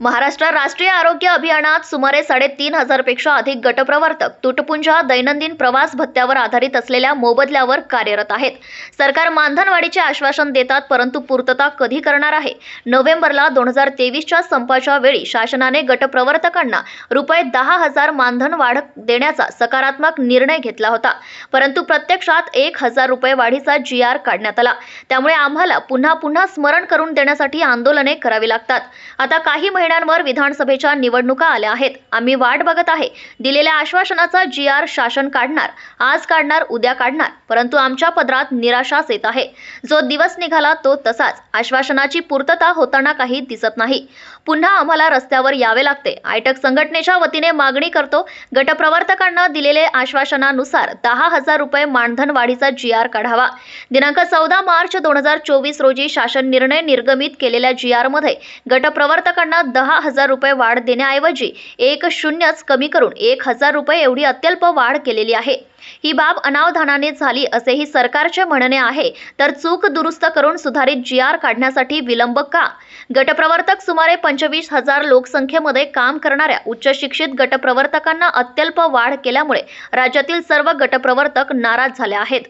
महाराष्ट्र राष्ट्रीय आरोग्य अभियानात सुमारे साडेतीन हजारपेक्षा अधिक गटप्रवर्तक तुटपुंजा दैनंदिन प्रवास भत्त्यावर आधारित असलेल्या मोबदल्यावर कार्यरत आहेत. सरकार मानधनवाढीचे आश्वासन देतात परंतु पूर्तता कधी करणार आहे? नोव्हेंबरला दोन हजार तेवीसच्या संपाच्या वेळी शासनाने गटप्रवर्तकांना रुपये दहा हजार मानधन वाढ देण्याचा सकारात्मक निर्णय घेतला होता. परंतु प्रत्यक्षात एक हजार रुपये वाढीचा जी आर काढण्यात आला. त्यामुळे आम्हाला पुन्हा पुन्हा स्मरण करून देण्यासाठी आंदोलने करावी लागतात. आता काही महिन्यांवर विधानसभेच्या निवडणुका आल्या आहेत. आम्ही वाट बघत आहे. दिलेल्या आश्वासनाचा जी आर शासन काढणार आज काढणार उद्या काढणार परंतु आमच्या पदरात निराशाच येत आहे. जो दिवस निघाला तो तसाच. आश्वासनाची पूर्तता होताना काही दिसत नाही. पुन्हा आम्हाला रस्त्यावर यावे लागते. आयटक संघटनेच्या वतीने मागणी करतो. गटप्रवर्तकांना दिलेले आश्वासनानुसार दहा हजार रुपये मानधन वाढीचा जी आर काढावा. दिनांक चौदा मार्च दोन हजार चोवीस रोजी शासन निर्णय निर्गमित केलेल्या जी आरमध्ये गटप्रवर्तकांना दहा हजार रुपये वाढ देण्याऐवजी एक शून्यच कमी करून एक हजार रुपये एवढी अत्यल्प वाढ केलेली आहे. ही बाब अनावधानाने झाली असेही सरकारचे म्हणणे आहे तर चूक दुरुस्त करून सुधारित जी आर काढण्यासाठी विलंब का? गटप्रवर्तक सुमारे पंचवीस हजार लोकसंख्येमध्ये काम करणाऱ्या उच्च शिक्षित गटप्रवर्तकांना अत्यल्प वाढ केल्यामुळे राज्यातील सर्व गटप्रवर्तक नाराज झाले आहेत.